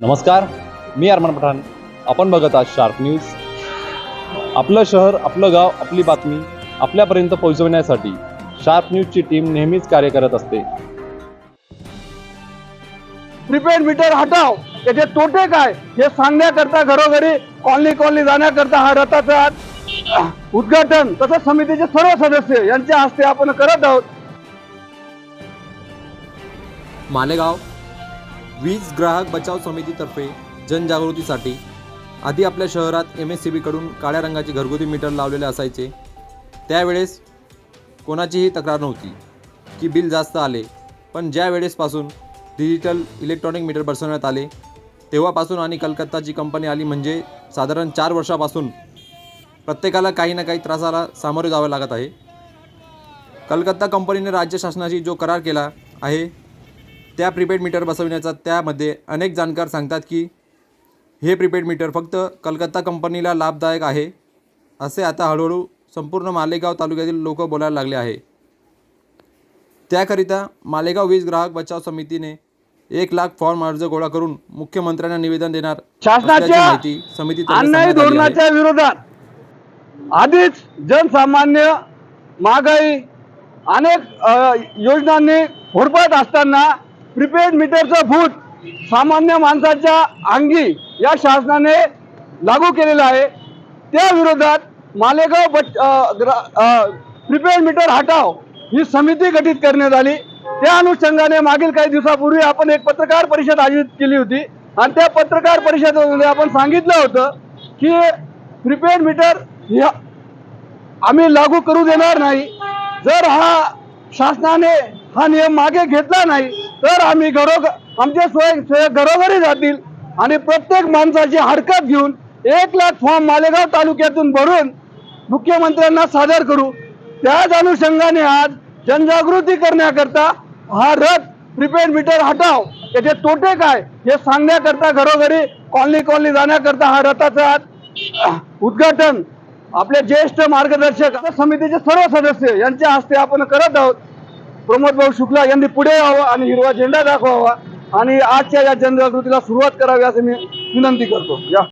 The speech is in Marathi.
नमस्कार मी अरमान पठाण. आपण बघत आहात शार्प न्यूज आपलं शहर आपलं गाव आपली बातमी आपल्यापर्यंत पोहोचवण्यासाठी शार्प न्यूजची टीम नेहमीच कार्य करत असते. प्रीपेड मीटर हटाव. त्याचे तोटे काय? हे सांगण्याकरता घरोघरी कॉलनी कॉलनी जाण्याकरता हा रथाचं उद्घाटन तसंच समितीचे सर्व सदस्य यांच्या हस्ते आपण करत आहोत. मालेगाव वीज ग्राहक बचाव समितीतर्फे जनजागृतीसाठी आधी आपल्या शहरात एम एस सी बीकडून काळ्या रंगाचे घरगुती मीटर लावलेले असायचे. त्यावेळेस कोणाचीही तक्रार नव्हती की बिल जास्त आले. पण ज्या वेळेसपासून डिजिटल इलेक्ट्रॉनिक मीटर बसवण्यात आले तेव्हापासून आणि कलकत्ताची कंपनी आली म्हणजे साधारण चार वर्षापासून प्रत्येकाला काही ना काही त्रासाला सामोरे जावे लागत आहे. कलकत्ता कंपनीने राज्य शासनाशी जो करार केला आहे त्या प्रीपेड मीटर बसवण्याचा त्यामध्ये अनेक जाणकार सांगतात की हे प्रीपेड मीटर फक्त कलकत्ता कंपनीला लाभदायक आहे असे आता हळूहळू संपूर्ण मालेगाव तालुक्यातील लोक बोलायला लागले आहे त्याकरिता मालेगाव वीज ग्राहक बचाव समितीने एक लाख फॉर्म अर्ज गोळा करून मुख्यमंत्र्यांना निवेदन देणार शासनाच्या माहिती अन्यायी आहे. धोरणाच्या विरोधात आधीच जनसामान्य महागाई अनेक योजनांनी होडपळत असताना प्रीपेड मीटरचं फूट सामान्य माणसाच्या अंगी या शासनाने लागू केलेलं आहे. त्या विरोधात मालेगाव बच प्रीपेड मीटर हटाव ही समिती गठीत करण्यात आली. त्या अनुषंगाने मागील काही दिवसापूर्वी आपण एक पत्रकार परिषद आयोजित केली होती आणि त्या पत्रकार परिषदेमध्ये आपण सांगितलं होतं की प्रीपेड मीटर ह्या आम्ही लागू करू देणार नाही. जर हा शासनाने हा नियम मागे घेतला नाही तर आम्ही घरो आमचे स्वयं घरोघरी जातील आणि प्रत्येक माणसाची हरकत घेऊन एक लाख फॉर्म मालेगाव तालुक्यातून भरून मुख्यमंत्र्यांना सादर करू. त्याच अनुषंगाने आज जनजागृती करण्याकरता हा रथ प्रिपेड मीटर हटाव. त्याचे तोटे काय? हे सांगण्याकरता घरोघरी कॉलनी कॉलनी जाण्याकरता हा रथाचं आज उद्घाटन. आपले ज्येष्ठ मार्गदर्शक समितीचे सर्व सदस्य यांच्या हस्ते आपण करत आहोत. प्रमोद भाऊ शुक्ला यांनी पुढे यावं आणि हिरवा झेंडा दाखवावा आणि आजच्या या जनजागृतीला सुरुवात करावी असं मी विनंती करतो. या.